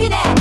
Look that.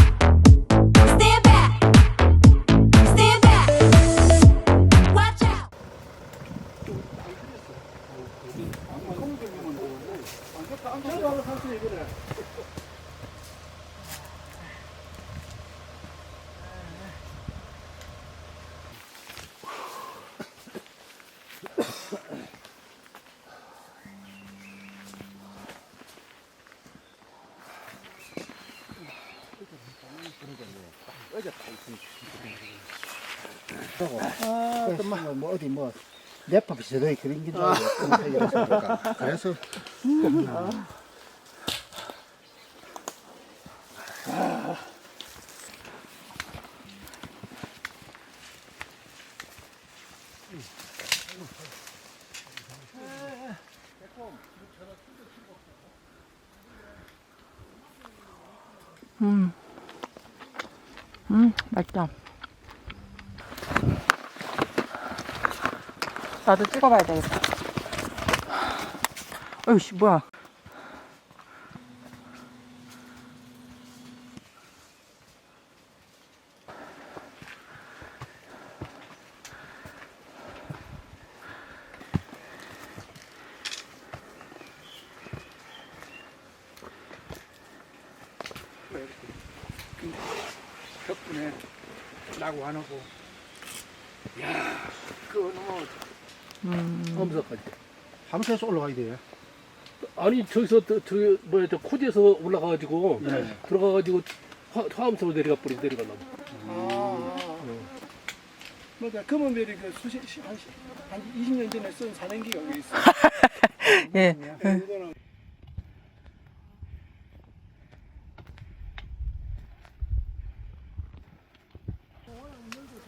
아, 또 뭐, 어디 뭐, 내파 비슷하게 그런 게 아. 그래서, 음. 음, 맛있다. 나도 찍어봐야 되겠다. 어이씨, 뭐야. 덕분에 나고 안 하고. 야, 그거 너무 음. 엄석하지. 밤새서 올라가야 돼요. 아니 저기서 저, 저 뭐야 저 코지에서 올라가가지고 네. 들어가가지고 화, 화암으로 내려가 버리 내려가나 봐. 아, 그러니까 금은별이 그 수십, 시- 한, 시- 한 20년 전에 쓴 산행기가 여기 있어. 예. 이거는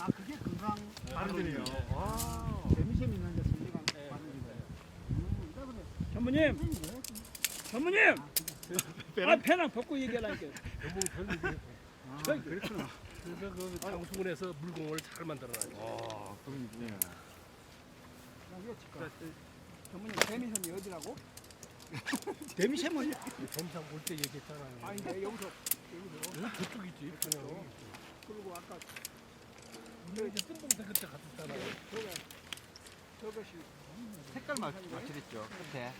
아, 그게 건강 바른데요. 재미재미 있는 데서 우리가 전무님, 전무님, 아 배낭 벗고 얘기하라니까. 아, 그렇구나. 그래서 그 장수군에서 물공을 잘 만들어놨지. 전무님 대미선이 어디라고? 재미재미 점상 볼 때 얘기했잖아요. 아니 내 여기서 여기 그쪽이지. 그냥. 그리고 아까 우리 이제 뜬봉산 그때 갔었잖아요. 저것이 색깔 맞, 맞추랬죠? 끝에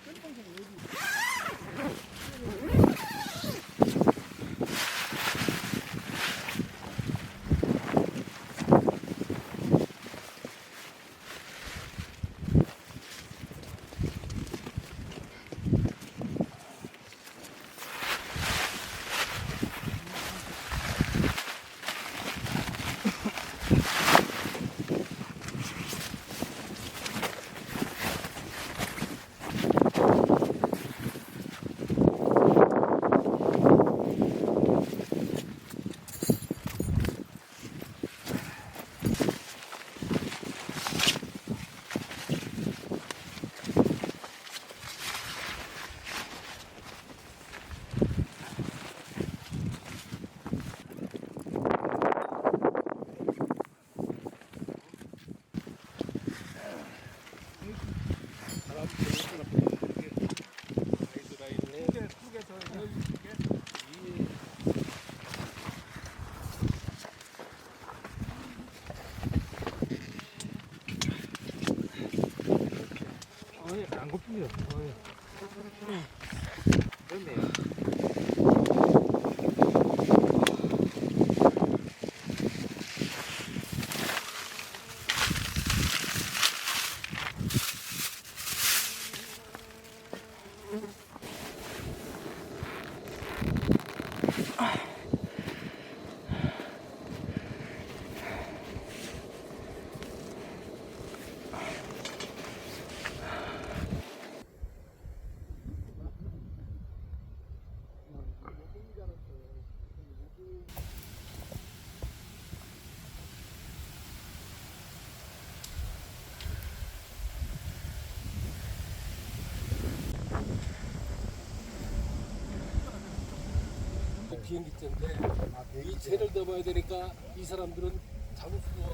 비행기째인데 아, 이 채를 넘어야 되니까 이 사람들은 잡을 수가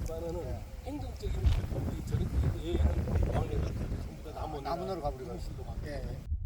없지만은 행동적인 저렇게 예의는 왕래가 전부 다 나무 나무로 가버리고 실로 가. 예. 예.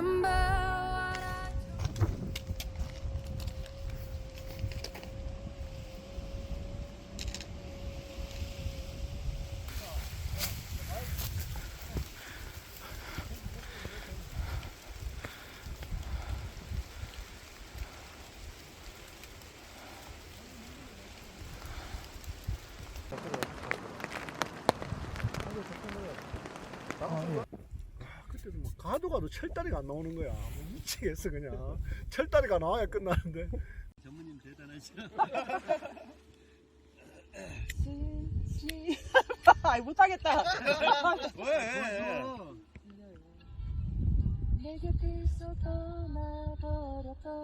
number. 뭐 가도 가도 철다리가 안 나오는 거야. 뭐 미치겠어 그냥. 철다리가 나와야 끝나는데. 전무님 대단하시죠. 아이 못하겠다. 왜? 내 곁에서 떠나버렸던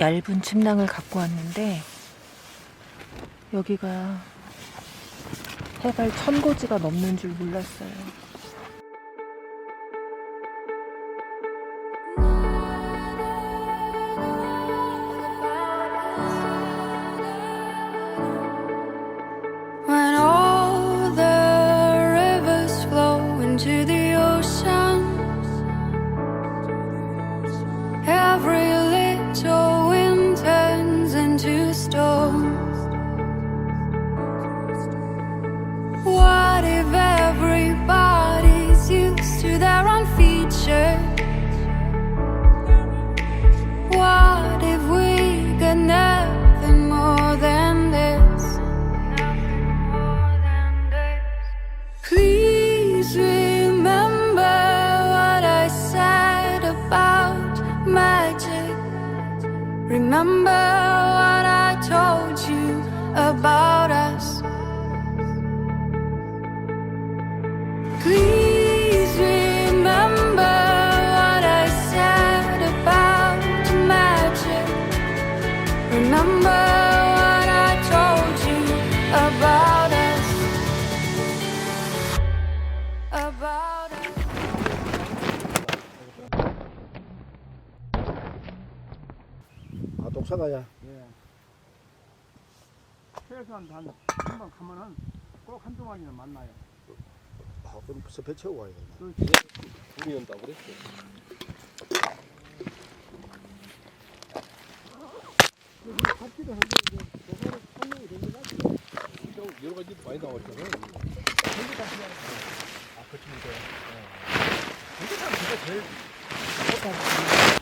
얇은 침낭을 갖고 왔는데 여기가 해발 천고지가 넘는 줄 몰랐어요. remember what I told you about us. Please remember what I said about magic. Remember what I told you about us. About 훔쳐가자. 예. 최소한 한 한번 가면은 꼭 한동안이나 만나요. 아, 그럼 벌써 배 채우고 와야 되나? 그, 우리 온다 그랬어. 그, 그 잡기도 하고 이제 저거를 판명이 되는 같아요. 여러 가지 많이 나왔잖아. 전부 다 그냥 아, 그렇습니까? 이게 참 진짜 제일 좋다고.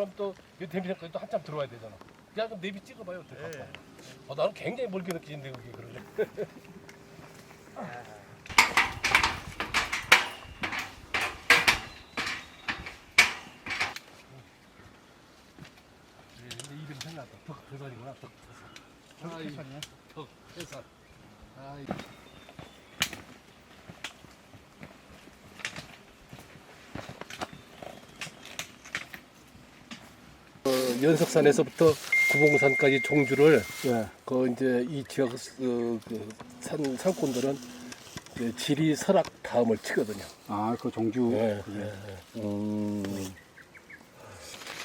들어가면 또 대비선까지 또 한참 들어와야 되잖아. 야 그럼 내비 찍어봐요. 어때? 예. 어, 나는 굉장히 멀게 느끼는데 그게 그러네. 생각 덕 대산이구나. 덕 대산. 아이 덕 대산. 아, 이... 연석산에서부터 구봉산까지 종주를 예. 그 이제 이 지역 어, 그 산, 상권들은 이제 지리 설악 다음을 치거든요. 아, 그 종주. 예, 그게. 예. 음.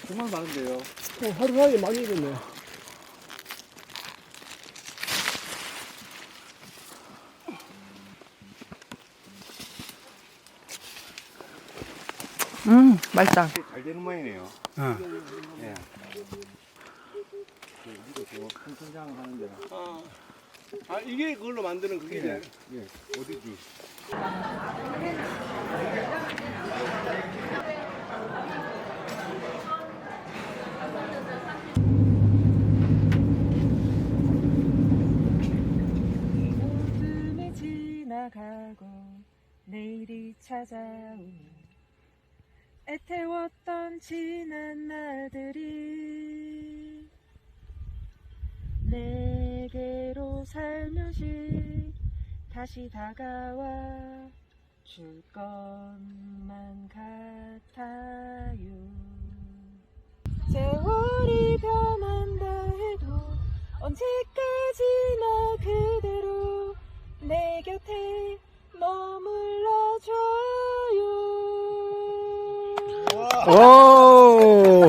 정말 많은데요. 어, 하루 사이에 많이 익었네. 음, 맛있다. 잘 되는 모양이네요. 어. 예. 하는데. 아, 아 이게 그걸로 만드는 그게 예. 어디지? 웃음이 지나가고 내일이 찾아오니 애태웠던 지난 날들이 내게로 살며시 다시 다가와 줄 것만 같아요. 세월이 변한다 해도 언제까지나 그대로 내 곁에 머물러줘 오.